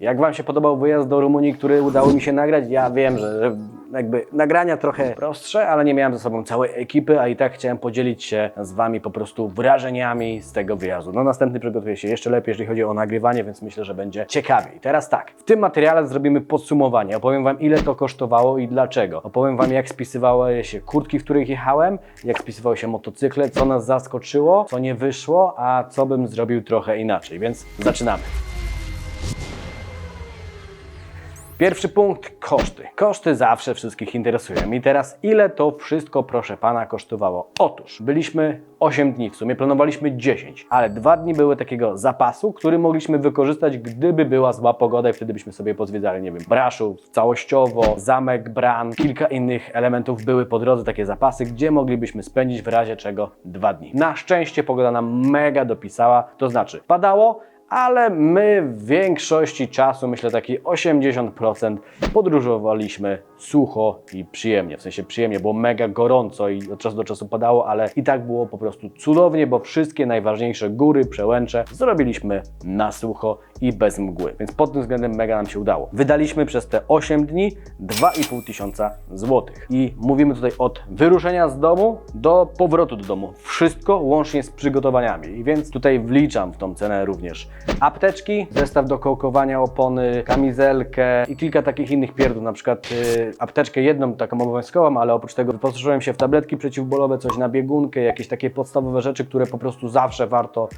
Jak Wam się podobał wyjazd do Rumunii, który udało mi się nagrać? Ja wiem, że jakby nagrania trochę prostsze, ale nie miałem ze sobą całej ekipy, a i tak chciałem podzielić się z Wami po prostu wrażeniami z tego wyjazdu. No następny przygotuje się jeszcze lepiej, jeżeli chodzi o nagrywanie, więc myślę, że będzie ciekawiej. Teraz tak, w tym materiale zrobimy podsumowanie. Opowiem Wam, ile to kosztowało i dlaczego. Opowiem Wam, jak spisywały się kurtki, w których jechałem, jak spisywały się motocykle, co nas zaskoczyło, co nie wyszło, a co bym zrobił trochę inaczej. Więc zaczynamy. Pierwszy punkt koszty. Koszty zawsze wszystkich interesują. I teraz ile to wszystko, proszę pana, kosztowało? Otóż byliśmy 8 dni, w sumie planowaliśmy 10, ale dwa dni były takiego zapasu, który mogliśmy wykorzystać, gdyby była zła pogoda i wtedy byśmy sobie pozwiedzali, nie wiem, Braszów całościowo, zamek, Bran, kilka innych elementów były po drodze, takie zapasy, gdzie moglibyśmy spędzić w razie czego dwa dni. Na szczęście pogoda nam mega dopisała, to znaczy padało, ale my w większości czasu, myślę taki 80%, podróżowaliśmy sucho i przyjemnie. W sensie przyjemnie, było mega gorąco i od czasu do czasu padało, ale i tak było po prostu cudownie, bo wszystkie najważniejsze góry, przełęcze zrobiliśmy na sucho i bez mgły. Więc pod tym względem mega nam się udało. Wydaliśmy przez te 8 dni 2,5 tysiąca złotych. I mówimy tutaj od wyruszenia z domu do powrotu do domu. Wszystko łącznie z przygotowaniami. I więc tutaj wliczam w tą cenę również apteczki, zestaw do kołkowania opony, kamizelkę i kilka takich innych pierdów, na przykład y, apteczkę jedną taką obowiązkową, ale oprócz tego wyposażyłem się w tabletki przeciwbólowe, coś na biegunkę, jakieś takie podstawowe rzeczy, które po prostu zawsze warto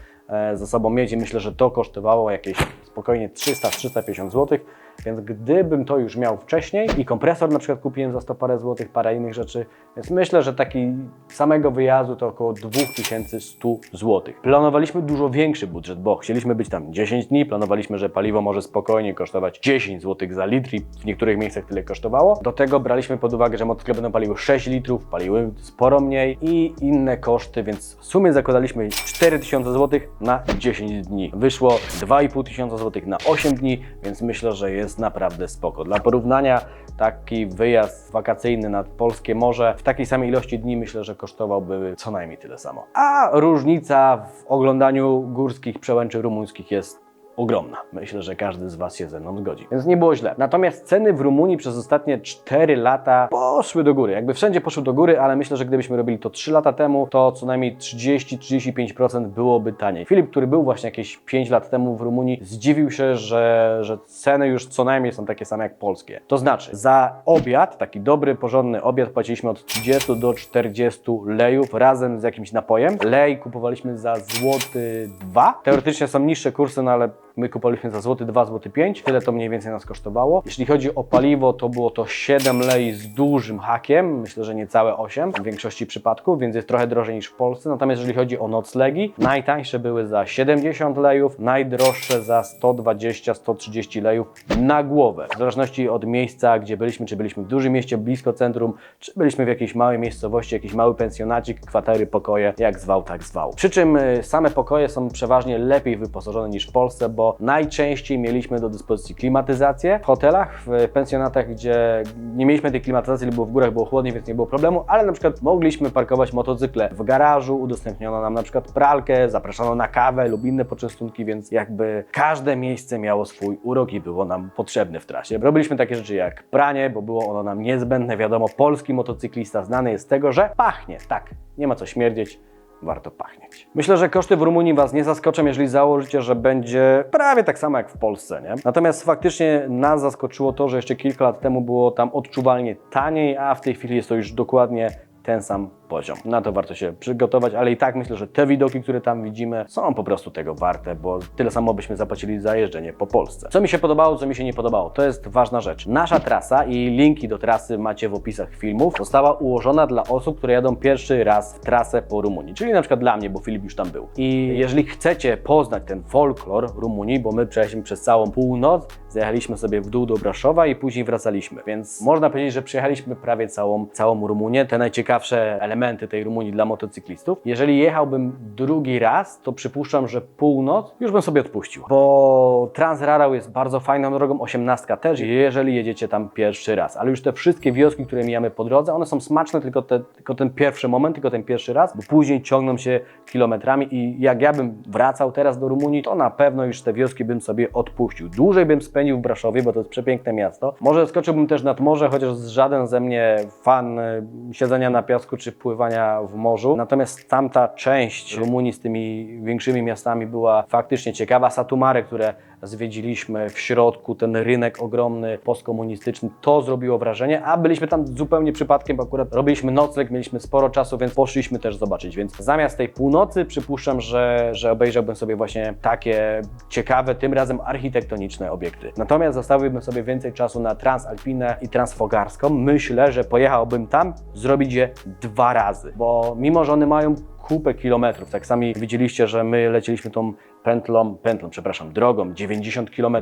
ze sobą mieć i myślę, że to kosztowało jakieś spokojnie 300-350 zł, więc gdybym to już miał wcześniej i kompresor na przykład kupiłem za 100 parę złotych, parę innych rzeczy, więc myślę, że taki samego wyjazdu to około 2100 zł. Planowaliśmy dużo większy budżet, bo chcieliśmy być tam 10 dni, planowaliśmy, że paliwo może spokojnie kosztować 10 zł za litr i w niektórych miejscach tyle kosztowało. Do tego braliśmy pod uwagę, że motocykle będą paliły 6 litrów, paliły sporo mniej i inne koszty, więc w sumie zakładaliśmy 4000 zł na 10 dni. Wyszło 2500 tysiąca złotych na 8 dni, więc myślę, że jest naprawdę spoko. Dla porównania taki wyjazd wakacyjny nad polskie morze w takiej samej ilości dni myślę, że kosztowałby co najmniej tyle samo. A różnica w oglądaniu górskich przełęczy rumuńskich jest ogromna. Myślę, że każdy z Was się ze mną zgodzi. Więc nie było źle. Natomiast ceny w Rumunii przez ostatnie 4 lata poszły do góry. Jakby wszędzie poszły do góry, ale myślę, że gdybyśmy robili to 3 lata temu, to co najmniej 30-35% byłoby taniej. Filip, który był właśnie jakieś 5 lat temu w Rumunii, zdziwił się, że, że ceny już co najmniej są takie same jak polskie. To znaczy, za obiad, taki dobry, porządny obiad, płaciliśmy od 30 do 40 lejów razem z jakimś napojem. Lej kupowaliśmy za złoty 2. Teoretycznie są niższe kursy, no ale My kupowaliśmy za złoty 2, złoty 5, tyle to mniej więcej nas kosztowało. Jeśli chodzi o paliwo, to było to 7 lei z dużym hakiem, myślę, że niecałe 8 w większości przypadków, więc jest trochę drożej niż w Polsce. Natomiast jeżeli chodzi o noclegi, najtańsze były za 70 lejów, najdroższe za 120-130 lejów na głowę. W zależności od miejsca, gdzie byliśmy, czy byliśmy w dużym mieście, blisko centrum, czy byliśmy w jakiejś małej miejscowości, jakiś mały pensjonacik, kwatery, pokoje, jak zwał, tak zwał. Przy czym y, same pokoje są przeważnie lepiej wyposażone niż w Polsce, bo najczęściej mieliśmy do dyspozycji klimatyzację w hotelach, w pensjonatach, gdzie nie mieliśmy tej klimatyzacji, lub było w górach było chłodniej, więc nie było problemu, ale na przykład mogliśmy parkować motocykle w garażu, udostępniono nam na przykład pralkę, zapraszano na kawę lub inne poczęstunki, więc jakby każde miejsce miało swój urok i było nam potrzebne w trasie. Robiliśmy takie rzeczy jak pranie, bo było ono nam niezbędne. Wiadomo, polski motocyklista znany jest z tego, że pachnie. Tak, nie ma co śmierdzieć warto pachnieć. Myślę, że koszty w Rumunii Was nie zaskoczą, jeżeli założycie, że będzie prawie tak samo jak w Polsce, nie? Natomiast faktycznie nas zaskoczyło to, że jeszcze kilka lat temu było tam odczuwalnie taniej, a w tej chwili jest to już dokładnie ten sam poziom. Na to warto się przygotować, ale i tak myślę, że te widoki, które tam widzimy, są po prostu tego warte, bo tyle samo byśmy zapłacili za jeżdżenie po Polsce. Co mi się podobało, co mi się nie podobało, to jest ważna rzecz. Nasza trasa i linki do trasy macie w opisach filmów, została ułożona dla osób, które jadą pierwszy raz w trasę po Rumunii, czyli na przykład dla mnie, bo Filip już tam był. I jeżeli chcecie poznać ten folklor Rumunii, bo my przejechaliśmy przez całą północ, zjechaliśmy sobie w dół do Braszowa i później wracaliśmy, więc można powiedzieć, że przejechaliśmy prawie całą, całą Rumunię. Te najciekawsze elementy elementy tej Rumunii dla motocyklistów. Jeżeli jechałbym drugi raz, to przypuszczam, że północ już bym sobie odpuścił, bo Transrarał jest bardzo fajną drogą, 18 też, jeżeli jedziecie tam pierwszy raz, ale już te wszystkie wioski, które mijamy po drodze, one są smaczne tylko, te, tylko ten pierwszy moment, tylko ten pierwszy raz, bo później ciągną się kilometrami i jak ja bym wracał teraz do Rumunii, to na pewno już te wioski bym sobie odpuścił. Dłużej bym spędził w Braszowie, bo to jest przepiękne miasto. Może skoczyłbym też nad morze, chociaż żaden ze mnie fan y, siedzenia na piasku czy pływania w morzu. Natomiast tamta część Rumunii z tymi większymi miastami była faktycznie ciekawa. Satumare, które zwiedziliśmy w środku, ten rynek ogromny, postkomunistyczny, to zrobiło wrażenie, a byliśmy tam zupełnie przypadkiem, bo akurat robiliśmy nocleg, mieliśmy sporo czasu, więc poszliśmy też zobaczyć, więc zamiast tej północy przypuszczam, że, że obejrzałbym sobie właśnie takie ciekawe, tym razem architektoniczne obiekty. Natomiast zostawiłbym sobie więcej czasu na Transalpinę i Transfogarską. Myślę, że pojechałbym tam zrobić je dwa razy, bo mimo, że one mają kupę kilometrów. Tak sami widzieliście, że my leciliśmy tą pętlą, pętlą, przepraszam, drogą 90 km.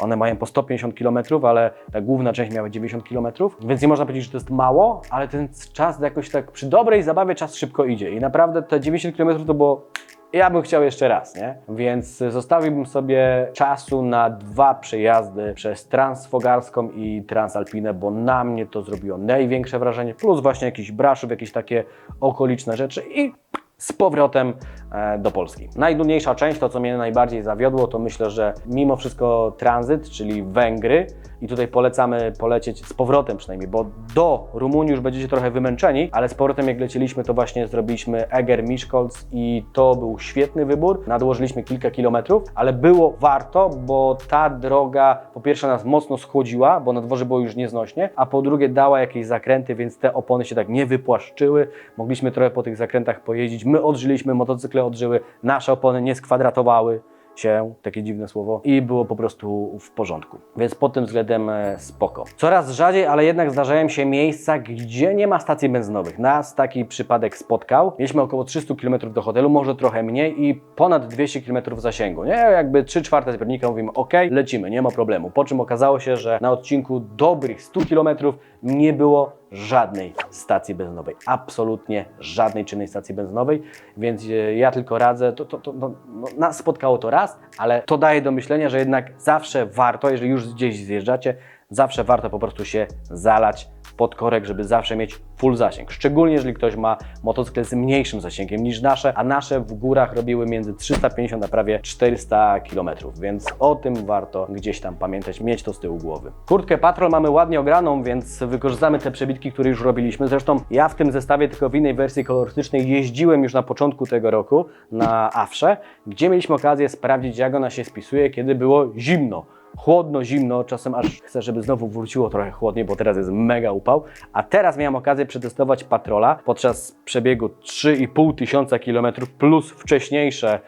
One mają po 150 km, ale ta główna część miała 90 km, więc nie można powiedzieć, że to jest mało, ale ten czas jakoś tak przy dobrej zabawie czas szybko idzie i naprawdę te 90 km to było ja bym chciał jeszcze raz, nie? Więc zostawiłbym sobie czasu na dwa przejazdy przez Transfogarską i Transalpinę, bo na mnie to zrobiło największe wrażenie, plus właśnie jakiś Braszów, jakieś takie okoliczne rzeczy i z powrotem e, do Polski. Najdudniejsza część, to co mnie najbardziej zawiodło, to myślę, że mimo wszystko tranzyt, czyli Węgry. I tutaj polecamy polecieć z powrotem przynajmniej, bo do Rumunii już będziecie trochę wymęczeni, ale z powrotem jak lecieliśmy, to właśnie zrobiliśmy Eger Miskolc i to był świetny wybór. Nadłożyliśmy kilka kilometrów, ale było warto, bo ta droga po pierwsze nas mocno schłodziła, bo na dworze było już nieznośnie, a po drugie dała jakieś zakręty, więc te opony się tak nie wypłaszczyły. Mogliśmy trochę po tych zakrętach pojeździć. My odżyliśmy, motocykle odżyły, nasze opony nie skwadratowały się, takie dziwne słowo, i było po prostu w porządku. Więc pod tym względem e, spoko. Coraz rzadziej, ale jednak zdarzają się miejsca, gdzie nie ma stacji benzynowych. Nas taki przypadek spotkał. Mieliśmy około 300 km do hotelu, może trochę mniej i ponad 200 km zasięgu. Nie, jakby 3 czwarte zbiornika mówimy, ok, lecimy, nie ma problemu. Po czym okazało się, że na odcinku dobrych 100 km nie było żadnej stacji benzynowej. Absolutnie żadnej czynnej stacji benzynowej, więc e, ja tylko radzę, to, to, to, no, no, nas spotkało to raz, ale to daje do myślenia, że jednak zawsze warto, jeżeli już gdzieś zjeżdżacie, zawsze warto po prostu się zalać pod korek, żeby zawsze mieć full zasięg. Szczególnie jeżeli ktoś ma motocykle z mniejszym zasięgiem niż nasze, a nasze w górach robiły między 350 a prawie 400 km, więc o tym warto gdzieś tam pamiętać, mieć to z tyłu głowy. Kurtkę Patrol mamy ładnie ograną, więc wykorzystamy te przebitki, które już robiliśmy. Zresztą ja w tym zestawie, tylko w innej wersji kolorystycznej, jeździłem już na początku tego roku na Afrze, gdzie mieliśmy okazję sprawdzić, jak ona się spisuje, kiedy było zimno chłodno, zimno, czasem aż chcę, żeby znowu wróciło trochę chłodniej, bo teraz jest mega upał. A teraz miałem okazję przetestować Patrola podczas przebiegu 3,5 tysiąca kilometrów plus wcześniejsze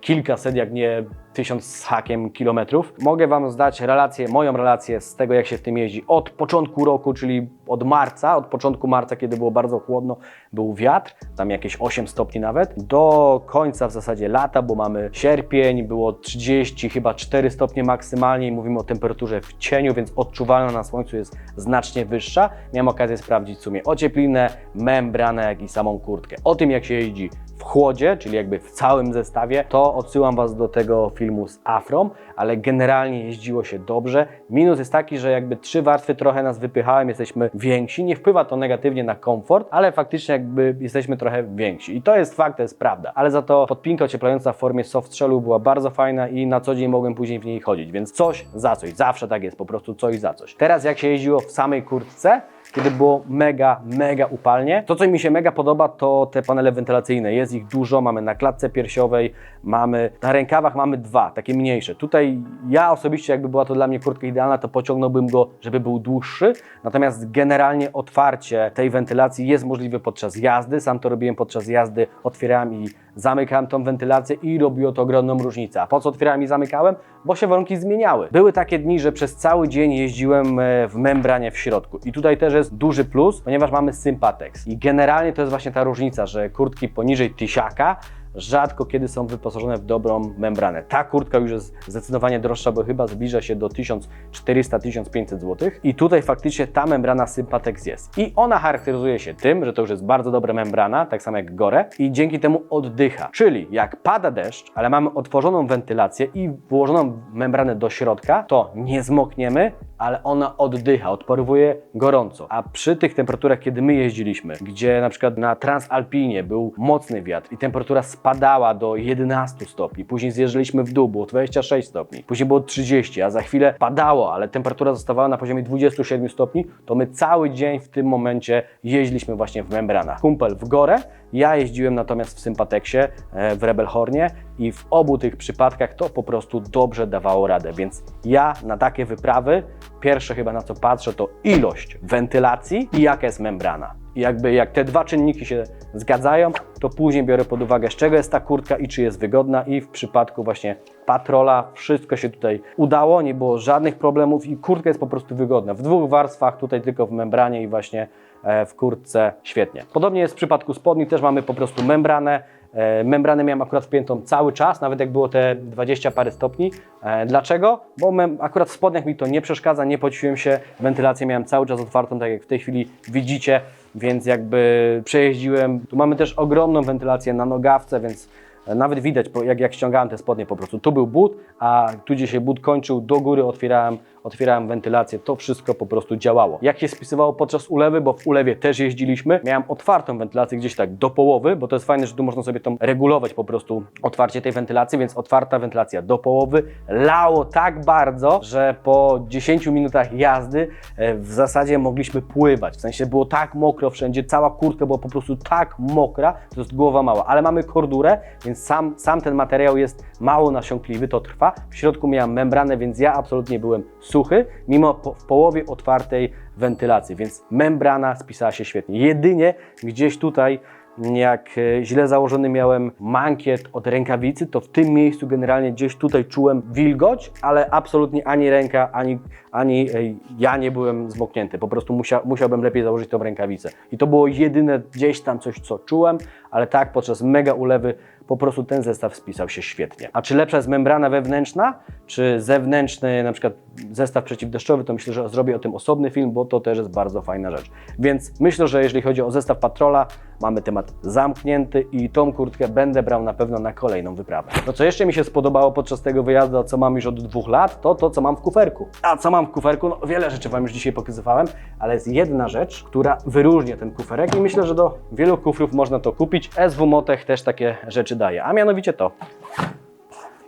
kilkaset, jak nie tysiąc z hakiem kilometrów. Mogę Wam zdać relację, moją relację z tego, jak się w tym jeździ od początku roku, czyli od marca, od początku marca, kiedy było bardzo chłodno, był wiatr, tam jakieś 8 stopni nawet, do końca w zasadzie lata, bo mamy sierpień, było 30, chyba 4 stopnie maksymalnie i mówimy o temperaturze w cieniu, więc odczuwalna na słońcu jest znacznie wyższa. Miałem okazję sprawdzić w sumie ocieplinę, membranę, jak i samą kurtkę. O tym, jak się jeździ w chłodzie, czyli jakby w całym zestawie, to odsyłam Was do tego filmu z Afrom, ale generalnie jeździło się dobrze. Minus jest taki, że jakby trzy warstwy trochę nas wypychałem, jesteśmy więksi. Nie wpływa to negatywnie na komfort, ale faktycznie jakby jesteśmy trochę więksi. I to jest fakt, to jest prawda. Ale za to podpinka ocieplająca w formie soft shellu była bardzo fajna i na co dzień mogłem później w niej chodzić, więc coś za coś. Zawsze tak jest, po prostu coś za coś. Teraz jak się jeździło w samej kurtce, kiedy było mega, mega upalnie. To, co mi się mega podoba, to te panele wentylacyjne. Jest ich dużo, mamy na klatce piersiowej, mamy na rękawach mamy dwa, takie mniejsze. Tutaj ja osobiście, jakby była to dla mnie kurtka idealna, to pociągnąłbym go, żeby był dłuższy. Natomiast generalnie otwarcie tej wentylacji jest możliwe podczas jazdy. Sam to robiłem podczas jazdy, otwierałem i zamykałem tą wentylację i robiło to ogromną różnicę. A po co otwierałem i zamykałem? Bo się warunki zmieniały. Były takie dni, że przez cały dzień jeździłem e, w membranie w środku. I tutaj też jest duży plus, ponieważ mamy Sympatex. I generalnie to jest właśnie ta różnica, że kurtki poniżej tysiaka rzadko kiedy są wyposażone w dobrą membranę. Ta kurtka już jest zdecydowanie droższa, bo chyba zbliża się do 1400-1500 zł. I tutaj faktycznie ta membrana Sympatex jest. I ona charakteryzuje się tym, że to już jest bardzo dobra membrana, tak samo jak Gore, i dzięki temu oddycha. Czyli jak pada deszcz, ale mamy otworzoną wentylację i włożoną membranę do środka, to nie zmokniemy, ale ona oddycha, odparowuje gorąco. A przy tych temperaturach, kiedy my jeździliśmy, gdzie na przykład na Transalpinie był mocny wiatr i temperatura spadała do 11 stopni, później zjeżdżaliśmy w dół, było 26 stopni, później było 30, a za chwilę padało, ale temperatura zostawała na poziomie 27 stopni, to my cały dzień w tym momencie jeździliśmy właśnie w membranach. Kumpel w górę, ja jeździłem natomiast w Sympateksie, e, w Rebelhornie i w obu tych przypadkach to po prostu dobrze dawało radę, więc ja na takie wyprawy pierwsze chyba na co patrzę to ilość wentylacji i jaka jest membrana. I jakby jak te dwa czynniki się zgadzają, to później biorę pod uwagę z czego jest ta kurtka i czy jest wygodna i w przypadku właśnie patrola wszystko się tutaj udało, nie było żadnych problemów i kurtka jest po prostu wygodna. W dwóch warstwach, tutaj tylko w membranie i właśnie e, w kurtce świetnie. Podobnie jest w przypadku spodni, też mamy po prostu membranę. E, Membranę miałem akurat wpiętą cały czas, nawet jak było te 20 parę stopni. E, Dlaczego? Bo akurat w spodniach mi to nie przeszkadza, nie pociłem się, wentylację miałem cały czas otwartą, tak jak w tej chwili widzicie, więc jakby przejeździłem. Tu mamy też ogromną wentylację na nogawce, więc e, nawet widać, jak, jak ściągałem te spodnie po prostu. Tu był but, a tu gdzie się but kończył, do góry otwierałem, otwierałem wentylację, to wszystko po prostu działało. Jak się spisywało podczas ulewy, bo w ulewie też jeździliśmy, miałem otwartą wentylację gdzieś tak do połowy, bo to jest fajne, że tu można sobie tą regulować po prostu otwarcie tej wentylacji, więc otwarta wentylacja do połowy. Lało tak bardzo, że po 10 minutach jazdy e, w zasadzie mogliśmy pływać. W sensie było tak mokro wszędzie, cała kurtka była po prostu tak mokra, to jest głowa mała, ale mamy kordurę, więc sam, sam ten materiał jest mało nasiąkliwy, to trwa. W środku miałem membranę, więc ja absolutnie byłem suchy, mimo po, w połowie otwartej wentylacji, więc membrana spisała się świetnie. Jedynie gdzieś tutaj jak e, źle założony miałem mankiet od rękawicy, to w tym miejscu generalnie gdzieś tutaj czułem wilgoć, ale absolutnie ani ręka, ani, ani e, ja nie byłem zmoknięty. Po prostu musia, musiałbym lepiej założyć tą rękawicę. I to było jedyne gdzieś tam coś, co czułem, ale tak podczas mega ulewy po prostu ten zestaw spisał się świetnie. A czy lepsza jest membrana wewnętrzna, czy zewnętrzny, na przykład zestaw przeciwdeszczowy, to myślę, że zrobię o tym osobny film, bo to też jest bardzo fajna rzecz. Więc myślę, że jeżeli chodzi o zestaw Patrola, mamy temat zamknięty i tą kurtkę będę brał na pewno na kolejną wyprawę. No co jeszcze mi się spodobało podczas tego wyjazdu, a co mam już od dwóch lat, to to, co mam w kuferku. A co mam w kuferku? No wiele rzeczy Wam już dzisiaj pokazywałem, ale jest jedna rzecz, która wyróżnia ten kuferek i myślę, że do wielu kufrów można to kupić. SW Motech też takie rzeczy daje, a mianowicie to.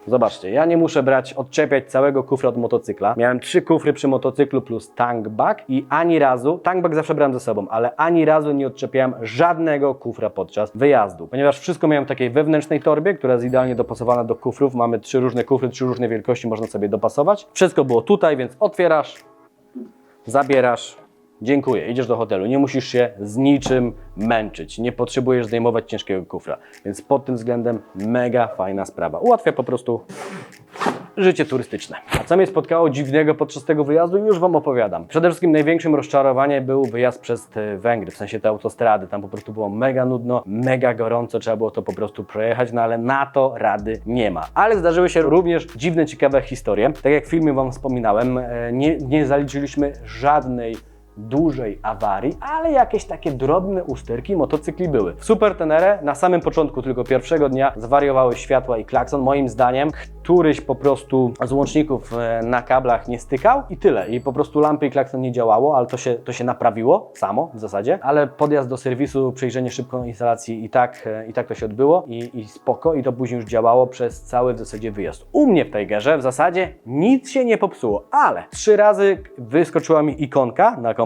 Zobaczcie, ja nie muszę brać, odczepiać całego kufra od motocykla. Miałem trzy kufry przy motocyklu plus tankbag i ani razu, tankbag zawsze brałem ze sobą, ale ani razu nie odczepiałem żadnego kufra podczas wyjazdu, ponieważ wszystko miałem w takiej wewnętrznej torbie, która jest idealnie dopasowana do kufrów. Mamy trzy różne kufry, trzy różne wielkości, można sobie dopasować. Wszystko było tutaj, więc otwierasz, zabierasz, dziękuję, idziesz do hotelu. Nie musisz się z niczym męczyć, nie potrzebujesz zdejmować ciężkiego kufra, więc pod tym względem mega fajna sprawa. Ułatwia po prostu życie turystyczne. A co mnie spotkało dziwnego podczas tego wyjazdu, już Wam opowiadam. Przede wszystkim największym rozczarowaniem był wyjazd przez te Węgry, w sensie te autostrady. Tam po prostu było mega nudno, mega gorąco, trzeba było to po prostu przejechać, no ale na to rady nie ma. Ale zdarzyły się również dziwne, ciekawe historie. Tak jak w filmie Wam wspominałem, e, nie, nie zaliczyliśmy żadnej dużej awarii, ale jakieś takie drobne usterki motocykli były. W Super Tenere na samym początku tylko pierwszego dnia zwariowały światła i klakson. Moim zdaniem któryś po prostu z łączników e, na kablach nie stykał i tyle. I po prostu lampy i klakson nie działało, ale to się, to się naprawiło samo w zasadzie. Ale podjazd do serwisu, przejrzenie szybko instalacji i tak, e, i tak to się odbyło i, i spoko i to później już działało przez cały w zasadzie wyjazd. U mnie w tej gerze w zasadzie nic się nie popsuło, ale trzy razy wyskoczyła mi ikonka na komputerze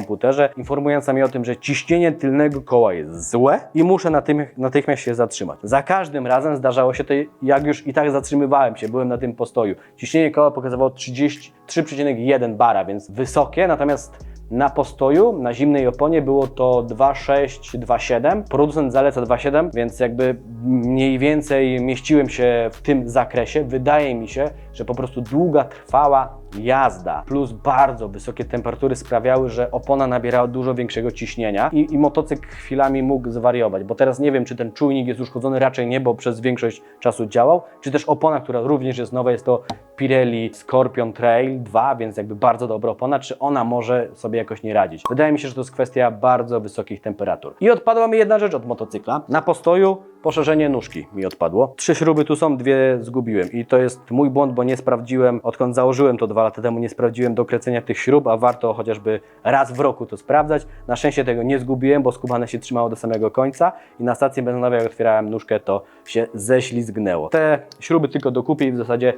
informująca mnie o tym, że ciśnienie tylnego koła jest złe i muszę natychmiast się zatrzymać. Za każdym razem zdarzało się to, jak już i tak zatrzymywałem się, byłem na tym postoju. Ciśnienie koła pokazywało 33,1 bara, więc wysokie, natomiast na postoju, na zimnej oponie było to 2,6, 2,7. Producent zaleca 2,7, więc jakby mniej więcej mieściłem się w tym zakresie. Wydaje mi się, że po prostu długa trwała jazda plus bardzo wysokie temperatury sprawiały, że opona nabierała dużo większego ciśnienia i, i motocykl chwilami mógł zwariować, bo teraz nie wiem, czy ten czujnik jest uszkodzony, raczej nie, bo przez większość czasu działał, czy też opona, która również jest nowa, jest to Pirelli Scorpion Trail 2, więc jakby bardzo dobra opona, czy ona może sobie jakoś nie radzić. Wydaje mi się, że to jest kwestia bardzo wysokich temperatur. I odpadła mi jedna rzecz od motocykla. Na postoju poszerzenie nóżki mi odpadło. Trzy śruby tu są, dwie zgubiłem i to jest mój błąd, bo nie sprawdziłem, odkąd założyłem to dwa lata temu, nie sprawdziłem do krecenia tych śrub, a warto chociażby raz w roku to sprawdzać. Na szczęście tego nie zgubiłem, bo skubane się trzymało do samego końca i na stacji benzynowej jak otwierałem nóżkę, to się ześlizgnęło. Te śruby tylko dokupię i w zasadzie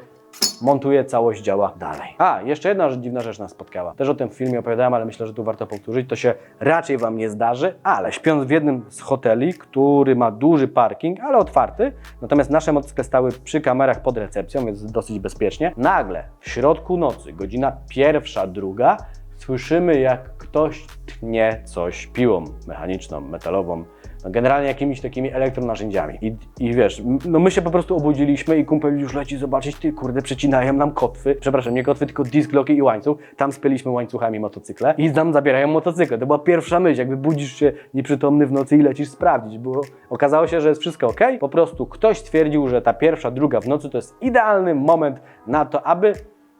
montuje, całość działa dalej. A, jeszcze jedna rzecz, dziwna rzecz nas spotkała. Też o tym w filmie opowiadałem, ale myślę, że tu warto powtórzyć. To się raczej Wam nie zdarzy, ale śpiąc w jednym z hoteli, który ma duży parking, ale otwarty, natomiast nasze motocykle stały przy kamerach pod recepcją, więc dosyć bezpiecznie, nagle w środku nocy, godzina pierwsza, druga, słyszymy jak ktoś tnie coś piłą mechaniczną, metalową, generalnie jakimiś takimi elektronarzędziami. I, I wiesz, no my się po prostu obudziliśmy i kumpel już leci zobaczyć, ty kurde, przecinają nam kotwy, przepraszam, nie kotwy, tylko disk locki i łańcuch. Tam spięliśmy łańcuchami motocykle i nam zabierają motocykle. To była pierwsza myśl, jakby budzisz się nieprzytomny w nocy i lecisz sprawdzić, bo okazało się, że jest wszystko ok. Po prostu ktoś stwierdził, że ta pierwsza, druga w nocy to jest idealny moment na to, aby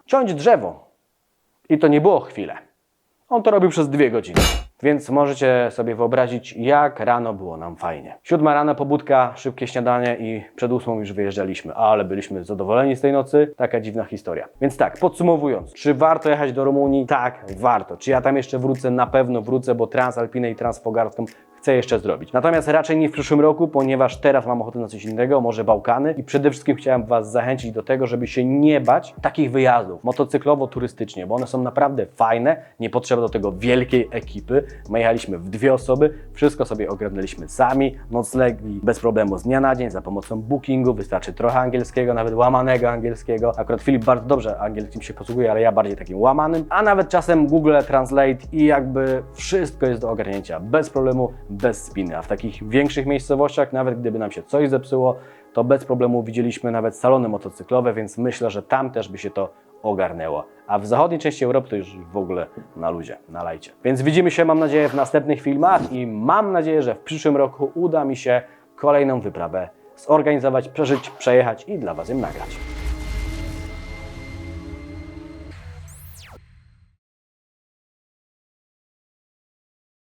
ciąć drzewo. I to nie było chwilę. On to robił przez dwie godziny. Więc możecie sobie wyobrazić, jak rano było nam fajnie. Siódma rano, pobudka, szybkie śniadanie i przed ósmą już wyjeżdżaliśmy. Ale byliśmy zadowoleni z tej nocy. Taka dziwna historia. Więc tak, podsumowując. Czy warto jechać do Rumunii? Tak, warto. Czy ja tam jeszcze wrócę? Na pewno wrócę, bo Transalpinę i Transfogarską chcę jeszcze zrobić. Natomiast raczej nie w przyszłym roku, ponieważ teraz mam ochotę na coś innego, może Bałkany i przede wszystkim chciałem Was zachęcić do tego, żeby się nie bać takich wyjazdów motocyklowo-turystycznie, bo one są naprawdę fajne, nie potrzeba do tego wielkiej ekipy. My jechaliśmy w dwie osoby, wszystko sobie ogarnęliśmy sami, noclegi bez problemu z dnia na dzień, za pomocą bookingu, wystarczy trochę angielskiego, nawet łamanego angielskiego. Akurat Filip bardzo dobrze angielskim się posługuje, ale ja bardziej takim łamanym, a nawet czasem Google Translate i jakby wszystko jest do ogarnięcia bez problemu, bez spiny. A w takich większych miejscowościach, nawet gdyby nam się coś zepsuło, to bez problemu widzieliśmy nawet salony motocyklowe, więc myślę, że tam też by się to ogarnęło. A w zachodniej części Europy to już w ogóle na luzie, na lajcie. Więc widzimy się, mam nadzieję, w następnych filmach i mam nadzieję, że w przyszłym roku uda mi się kolejną wyprawę zorganizować, przeżyć, przejechać i dla Was ją nagrać.